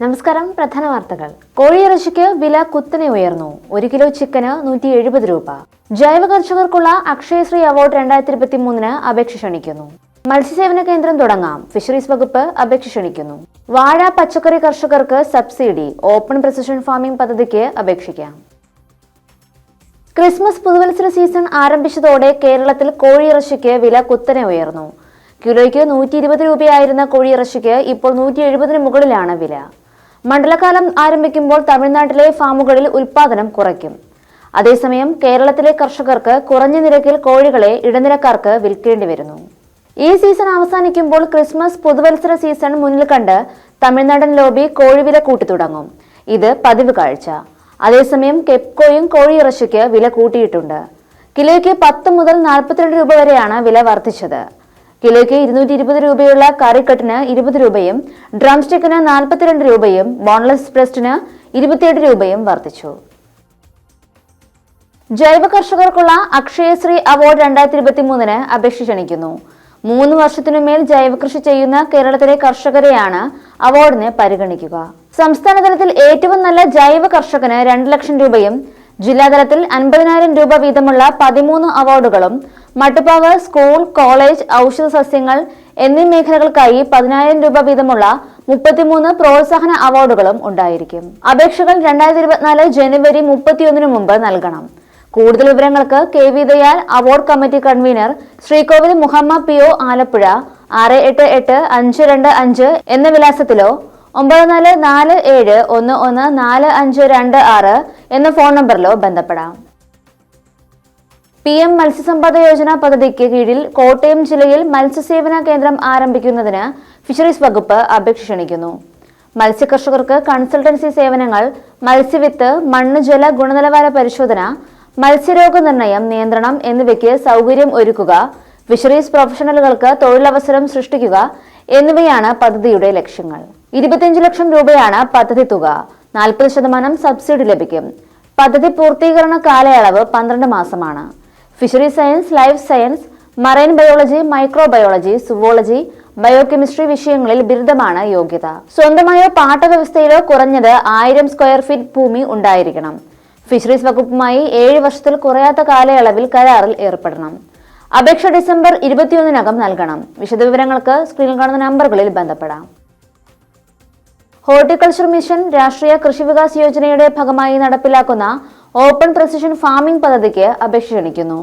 നമസ്കാരം. പ്രധാന വാർത്തകൾ. കോഴിയിറച്ചിക്ക് വില കുത്തനെ ഉയർന്നു. ഒരു കിലോ ചിക്കന് നൂറ്റി എഴുപത് രൂപ. ജൈവ കർഷകർക്കുള്ള അക്ഷയശ്രീ അവാർഡ് രണ്ടായിരത്തി ഇരുപത്തി മൂന്നിന് അപേക്ഷ ക്ഷണിക്കുന്നു. മത്സ്യസേവന കേന്ദ്രം തുടങ്ങാം. ഫിഷറീസ് വകുപ്പ് അപേക്ഷ ക്ഷണിക്കുന്നു. വാഴ പച്ചക്കറി കർഷകർക്ക് സബ്സിഡി. ഓപ്പൺ പ്രസിഷൻ ഫാമിംഗ് പദ്ധതിക്ക് അപേക്ഷിക്കാം. ക്രിസ്മസ് പുതുവത്സര സീസൺ ആരംഭിച്ചതോടെ കേരളത്തിൽ കോഴിയിറച്ചിക്ക് വില കുത്തനെ ഉയർന്നു. കിലോയ്ക്ക് നൂറ്റി ഇരുപത് രൂപയായിരുന്ന കോഴിയിറച്ചിക്ക് ഇപ്പോൾ നൂറ്റി എഴുപതിന് മുകളിലാണ് വില. മണ്ഡലകാലം ആരംഭിക്കുമ്പോൾ തമിഴ്നാട്ടിലെ ഫാമുകളിൽ ഉൽപാദനം കുറയ്ക്കും. അതേസമയം കേരളത്തിലെ കർഷകർക്ക് കുറഞ്ഞ നിരക്കിൽ കോഴികളെ ഇടനിലക്കാർക്ക് വിൽക്കേണ്ടി വരുന്നു. ഈ സീസൺ അവസാനിക്കുമ്പോൾ ക്രിസ്മസ് പുതുവത്സര സീസൺ മുന്നിൽ കണ്ട് തമിഴ്നാടൻ ലോബി കോഴിവില കൂട്ടി തുടങ്ങും ഇത് പതിവ് കാഴ്ച. അതേസമയം കെപ്കോയും കോഴിയിറച്ചിക്ക് വില കൂട്ടിയിട്ടുണ്ട്. കിലോയ്ക്ക് പത്ത് മുതൽ നാൽപ്പത്തിരണ്ട് രൂപ വരെയാണ് വില വർദ്ധിച്ചത്. കിലോയ്ക്ക് ഇരുന്നൂറ്റി ഇരുപത് രൂപയുള്ള കറിക്കട്ടിന് ഇരുപത് രൂപയും ഡ്രം സ്റ്റിക്കിന് നാൽപ്പത്തിരണ്ട് രൂപയും ബോൺലെസ് ബ്രസ്റ്റിന് ഇരുപത്തിയെട്ട് രൂപയും വർദ്ധിച്ചു. ജൈവ കർഷകർക്കുള്ള അക്ഷയശ്രീ അവാർഡ് രണ്ടായിരത്തി ഇരുപത്തി മൂന്നിന് അപേക്ഷ ക്ഷണിക്കുന്നു. മൂന്ന് വർഷത്തിനുമേൽ ജൈവകൃഷി ചെയ്യുന്ന കേരളത്തിലെ കർഷകരെയാണ് അവാർഡിന് പരിഗണിക്കുക. സംസ്ഥാനതലത്തിൽ ഏറ്റവും നല്ല ജൈവ കർഷകന് രണ്ട് ലക്ഷം രൂപയും ജില്ലാതലത്തിൽ അൻപതിനായിരം രൂപ വീതമുള്ള പതിമൂന്ന് അവാർഡുകളും മട്ടുപ്പാവ് സ്കൂൾ കോളേജ് ഔഷധ സസ്യങ്ങൾ എന്നീ മേഖലകൾക്കായി പതിനായിരം രൂപ വീതമുള്ള മുപ്പത്തിമൂന്ന് പ്രോത്സാഹന അവാർഡുകളും ഉണ്ടായിരിക്കും. അപേക്ഷകൾ രണ്ടായിരത്തി ഇരുപത്തിനാല് ജനുവരി മുപ്പത്തിയൊന്നിന് മുമ്പ് നൽകണം. കൂടുതൽ വിവരങ്ങൾക്ക് K V Dayal award committee convener ശ്രീകോവിൽ മുഹമ്മദ് പി ഒ ആലപ്പുഴ ആറ് എട്ട് എട്ട് അഞ്ച് രണ്ട് അഞ്ച് എന്ന വിലാസത്തിലോ ഒമ്പത് നാല് നാല് ഏഴ് ഒന്ന് ഒന്ന് നാല് അഞ്ച് രണ്ട് ആറ് എന്ന ഫോൺ നമ്പറിലോ ബന്ധപ്പെടാം. പി എം മത്സ്യസമ്പദ യോജന പദ്ധതിക്ക് കീഴിൽ കോട്ടയം ജില്ലയിൽ മത്സ്യസേവന കേന്ദ്രം ആരംഭിക്കുന്നതിന് ഫിഷറീസ് വകുപ്പ് അപേക്ഷ ക്ഷണിക്കുന്നു. മത്സ്യകർഷകർക്ക് കൺസൾട്ടൻസി സേവനങ്ങൾ മത്സ്യവിത്ത് മണ്ണ് ജല ഗുണനിലവാര പരിശോധന മത്സ്യരോഗ നിർണയം നിയന്ത്രണം എന്നിവയ്ക്ക് സൗകര്യം ഒരുക്കുക ഫിഷറീസ് പ്രൊഫഷണലുകൾക്ക് തൊഴിലവസരം സൃഷ്ടിക്കുക എന്നിവയാണ് പദ്ധതിയുടെ ലക്ഷ്യങ്ങൾ. ഇരുപത്തിയഞ്ച് ലക്ഷം രൂപയാണ് പദ്ധതി തുക. നാൽപ്പത് ശതമാനം സബ്സിഡി ലഭിക്കും. പദ്ധതി പൂർത്തീകരണ കാലയളവ് പന്ത്രണ്ട് മാസമാണ്. Fishery science life science marine biology microbiology zoology biochemistry വിഷയങ്ങളിൽ ബിരുദമാണ് യോഗ്യത. സ്വന്തമായോ പാട്ട വ്യവസ്ഥയിലോ കുറഞ്ഞത് ആയിരം സ്ക്വയർ ഫീറ്റ് ഭൂമി ഉണ്ടായിരിക്കണം. ഫിഷറീസ് വകുപ്പുമായി ഏഴ് വർഷത്തിൽ കുറയാത്ത കാലയളവിൽ കരാറിൽ ഏർപ്പെടണം. അപേക്ഷ ഡിസംബർ ഇരുപത്തിയൊന്നിനകം നൽകണം. വിശദവിവരങ്ങൾക്ക് സ്ക്രീനിൽ കാണുന്ന നമ്പറുകളിൽ ബന്ധപ്പെടാം. ഹോർട്ടിക്കൾച്ചർ മിഷൻ രാഷ്ട്രീയ കൃഷി വികാസ് യോജനയുടെ ഭാഗമായി നടപ്പിലാക്കുന്ന ഓപ്പൺ പ്രസിഷൻ ഫാമിംഗ് പദ്ധതിക്ക് അപേക്ഷ ക്ഷണിക്കുന്നു.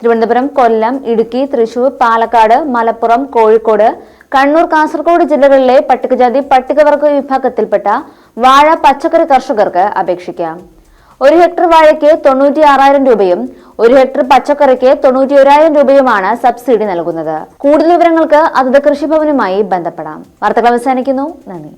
തിരുവനന്തപുരം കൊല്ലം ഇടുക്കി തൃശൂർ പാലക്കാട് മലപ്പുറം കോഴിക്കോട് കണ്ണൂർ കാസർഗോഡ് ജില്ലകളിലെ പട്ടികജാതി പട്ടികവർഗ വിഭാഗത്തിൽപ്പെട്ട വാഴ പച്ചക്കറി കർഷകർക്ക് അപേക്ഷിക്കാം. ഒരു ഹെക്ടർ വാഴയ്ക്ക് തൊണ്ണൂറ്റി ആറായിരം രൂപയും ഒരു ഹെക്ടർ പച്ചക്കറിക്ക് തൊണ്ണൂറ്റി ഒരായിരം രൂപയുമാണ് സബ്സിഡി നൽകുന്നത്. കൂടുതൽ വിവരങ്ങൾക്ക് അതത് കൃഷിഭവനുമായി ബന്ധപ്പെടാം. വാർത്തകൾ അവസാനിക്കുന്നു. നന്ദി.